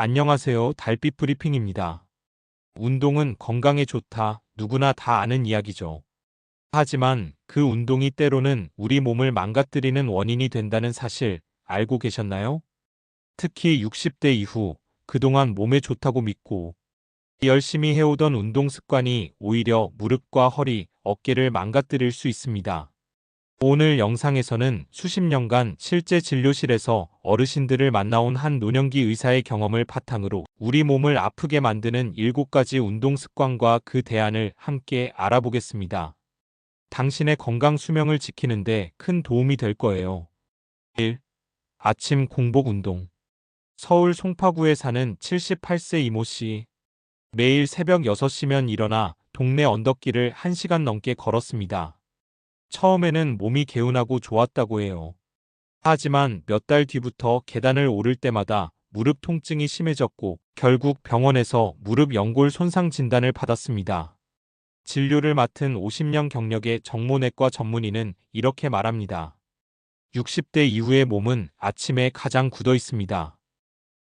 안녕하세요. 달빛 브리핑입니다. 운동은 건강에 좋다. 누구나 다 아는 이야기죠. 하지만 그 운동이 때로는 우리 몸을 망가뜨리는 원인이 된다는 사실 알고 계셨나요? 특히 60대 이후 그동안 몸에 좋다고 믿고 열심히 해오던 운동 습관이 오히려 무릎과 허리, 어깨를 망가뜨릴 수 있습니다. 오늘 영상에서는 수십 년간 실제 진료실에서 어르신들을 만나온 한 노년기 의사의 경험을 바탕으로 우리 몸을 아프게 만드는 7가지 운동 습관과 그 대안을 함께 알아보겠습니다. 당신의 건강 수명을 지키는데 큰 도움이 될 거예요. 1. 아침 공복 운동. 서울 송파구에 사는 78세 이모 씨. 매일 새벽 6시면 일어나 동네 언덕길을 1시간 넘게 걸었습니다. 처음에는 몸이 개운하고 좋았다고 해요. 하지만 몇 달 뒤부터 계단을 오를 때마다 무릎 통증이 심해졌고 결국 병원에서 무릎 연골 손상 진단을 받았습니다. 진료를 맡은 50년 경력의 정모내과 전문의는 이렇게 말합니다. 60대 이후의 몸은 아침에 가장 굳어 있습니다.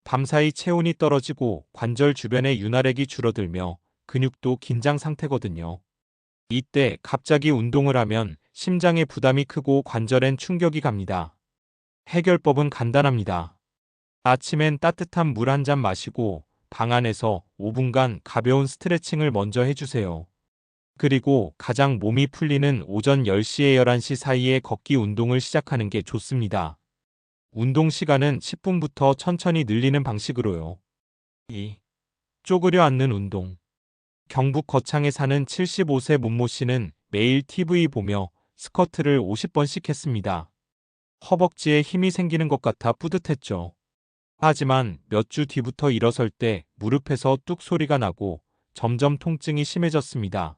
밤사이 체온이 떨어지고 관절 주변의 윤활액이 줄어들며 근육도 긴장 상태거든요. 이때 갑자기 운동을 하면 심장의 부담이 크고 관절엔 충격이 갑니다. 해결법은 간단합니다. 아침엔 따뜻한 물 한 잔 마시고 방 안에서 5분간 가벼운 스트레칭을 먼저 해주세요. 그리고 가장 몸이 풀리는 오전 10시에 11시 사이에 걷기 운동을 시작하는 게 좋습니다. 운동 시간은 10분부터 천천히 늘리는 방식으로요. 2. 쪼그려 앉는 운동. 경북 거창에 사는 75세 문모 씨는 매일 TV 보며 스쿼트를 50번씩 했습니다. 허벅지에 힘이 생기는 것 같아 뿌듯했죠. 하지만 몇 주 뒤부터 일어설 때 무릎에서 뚝 소리가 나고 점점 통증이 심해졌습니다.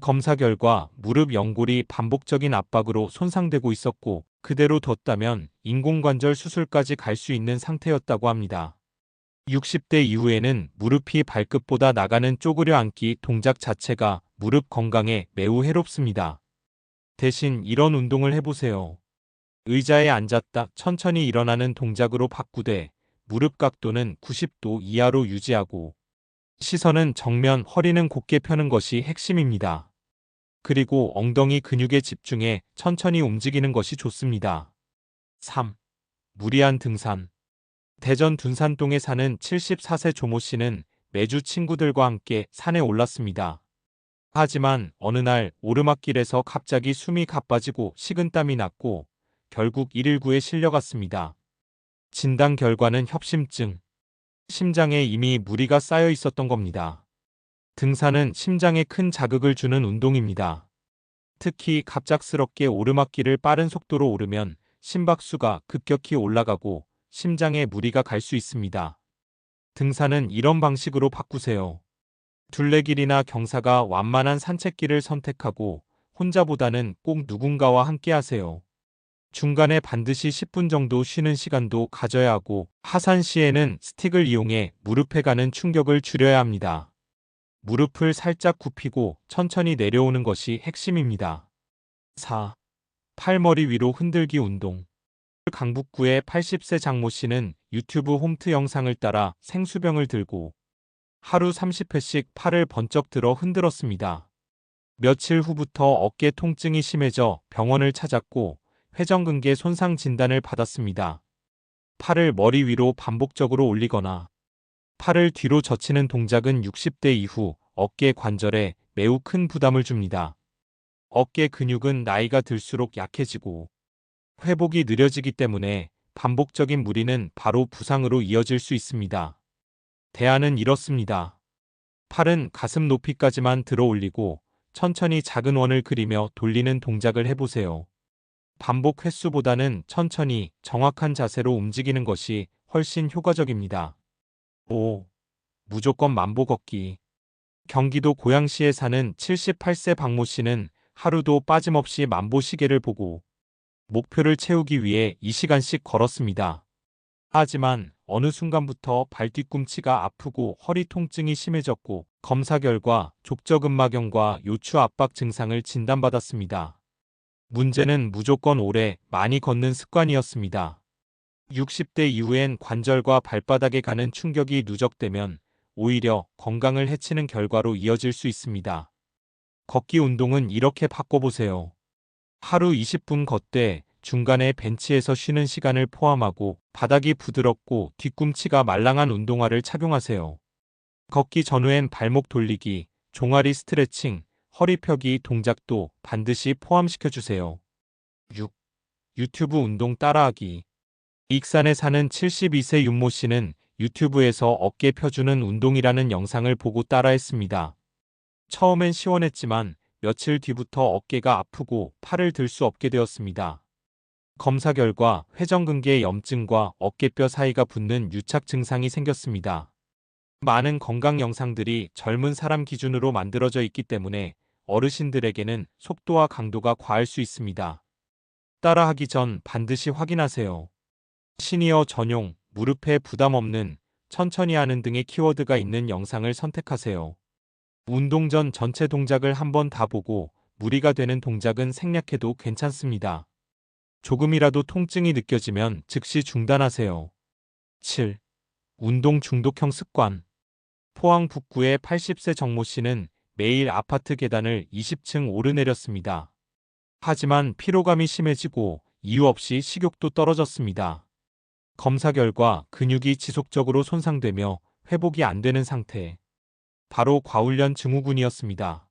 검사 결과 무릎 연골이 반복적인 압박으로 손상되고 있었고 그대로 뒀다면 인공관절 수술까지 갈 수 있는 상태였다고 합니다. 60대 이후에는 무릎이 발끝보다 나가는 쪼그려 앉기 동작 자체가 무릎 건강에 매우 해롭습니다. 대신 이런 운동을 해보세요. 의자에 앉았다 천천히 일어나는 동작으로 바꾸되 무릎 각도는 90도 이하로 유지하고 시선은 정면 허리는 곧게 펴는 것이 핵심입니다. 그리고 엉덩이 근육에 집중해 천천히 움직이는 것이 좋습니다. 3. 무리한 등산 대전 둔산동에 사는 74세 조모 씨는 매주 친구들과 함께 산에 올랐습니다. 하지만 어느 날 오르막길에서 갑자기 숨이 가빠지고 식은땀이 났고 결국 119에 실려갔습니다. 진단 결과는 협심증. 심장에 이미 무리가 쌓여 있었던 겁니다. 등산은 심장에 큰 자극을 주는 운동입니다. 특히 갑작스럽게 오르막길을 빠른 속도로 오르면 심박수가 급격히 올라가고 심장에 무리가 갈 수 있습니다. 등산은 이런 방식으로 바꾸세요. 둘레길이나 경사가 완만한 산책길을 선택하고 혼자보다는 꼭 누군가와 함께 하세요. 중간에 반드시 10분 정도 쉬는 시간도 가져야 하고 하산 시에는 스틱을 이용해 무릎에 가는 충격을 줄여야 합니다. 무릎을 살짝 굽히고 천천히 내려오는 것이 핵심입니다. 4. 팔머리 위로 흔들기 운동. 강북구의 80세 장모 씨는 유튜브 홈트 영상을 따라 생수병을 들고 하루 30회씩 팔을 번쩍 들어 흔들었습니다. 며칠 후부터 어깨 통증이 심해져 병원을 찾았고 회전근개 손상 진단을 받았습니다. 팔을 머리 위로 반복적으로 올리거나 팔을 뒤로 젖히는 동작은 60대 이후 어깨 관절에 매우 큰 부담을 줍니다. 어깨 근육은 나이가 들수록 약해지고 회복이 느려지기 때문에 반복적인 무리는 바로 부상으로 이어질 수 있습니다. 대안은 이렇습니다. 팔은 가슴 높이까지만 들어 올리고 천천히 작은 원을 그리며 돌리는 동작을 해보세요. 반복 횟수보다는 천천히 정확한 자세로 움직이는 것이 훨씬 효과적입니다. 5. 무조건 만보 걷기. 경기도 고양시에 사는 78세 박모 씨는 하루도 빠짐없이 만보 시계를 보고 목표를 채우기 위해 2시간씩 걸었습니다. 하지만 어느 순간부터 발 뒤꿈치가 아프고 허리 통증이 심해졌고 검사 결과 족저근막염과 요추 압박 증상을 진단받았습니다. 문제는 무조건 오래 많이 걷는 습관이었습니다. 60대 이후엔 관절과 발바닥에 가는 충격이 누적되면 오히려 건강을 해치는 결과로 이어질 수 있습니다. 걷기 운동은 이렇게 바꿔보세요. 하루 20분 걷되 중간에 벤치에서 쉬는 시간을 포함하고 바닥이 부드럽고 뒤꿈치가 말랑한 운동화를 착용하세요. 걷기 전후엔 발목 돌리기, 종아리 스트레칭, 허리 펴기 동작도 반드시 포함시켜 주세요. 6. 유튜브 운동 따라하기. 익산에 사는 72세 윤모 씨는 유튜브에서 어깨 펴주는 운동이라는 영상을 보고 따라했습니다. 처음엔 시원했지만 며칠 뒤부터 어깨가 아프고 팔을 들 수 없게 되었습니다. 검사 결과 회전근개 염증과 어깨뼈 사이가 붓는 유착 증상이 생겼습니다. 많은 건강 영상들이 젊은 사람 기준으로 만들어져 있기 때문에 어르신들에게는 속도와 강도가 과할 수 있습니다. 따라하기 전 반드시 확인하세요. 시니어 전용, 무릎에 부담 없는, 천천히 하는 등의 키워드가 있는 영상을 선택하세요. 운동 전 전체 동작을 한번 다 보고 무리가 되는 동작은 생략해도 괜찮습니다. 조금이라도 통증이 느껴지면 즉시 중단하세요. 7. 운동 중독형 습관. 포항 북구의 80세 정모 씨는 매일 아파트 계단을 20층 오르내렸습니다. 하지만 피로감이 심해지고 이유 없이 식욕도 떨어졌습니다. 검사 결과 근육이 지속적으로 손상되며 회복이 안 되는 상태. 바로 과훈련 증후군이었습니다.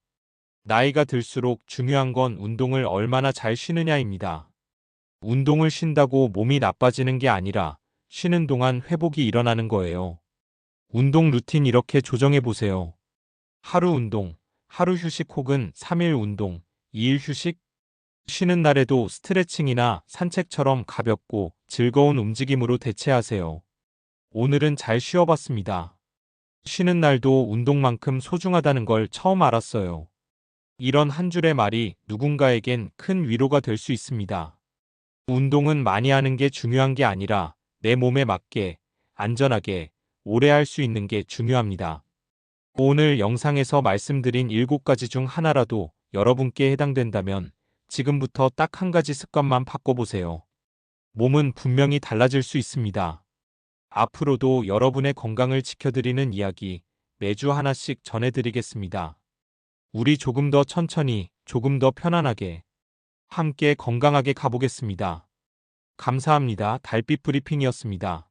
나이가 들수록 중요한 건 운동을 얼마나 잘 쉬느냐입니다. 운동을 쉰다고 몸이 나빠지는 게 아니라 쉬는 동안 회복이 일어나는 거예요. 운동 루틴 이렇게 조정해 보세요. 하루 운동, 하루 휴식 혹은 3일 운동, 2일 휴식, 쉬는 날에도 스트레칭이나 산책처럼 가볍고 즐거운 움직임으로 대체하세요. 오늘은 잘 쉬어봤습니다. 쉬는 날도 운동만큼 소중하다는 걸 처음 알았어요. 이런 한 줄의 말이 누군가에겐 큰 위로가 될 수 있습니다. 운동은 많이 하는 게 중요한 게 아니라 내 몸에 맞게, 안전하게, 오래 할 수 있는 게 중요합니다. 오늘 영상에서 말씀드린 7가지 중 하나라도 여러분께 해당된다면 지금부터 딱 한 가지 습관만 바꿔보세요. 몸은 분명히 달라질 수 있습니다. 앞으로도 여러분의 건강을 지켜드리는 이야기 매주 하나씩 전해드리겠습니다. 우리 조금 더 천천히, 조금 더 편안하게, 함께 건강하게 가보겠습니다. 감사합니다. 달빛 브리핑이었습니다.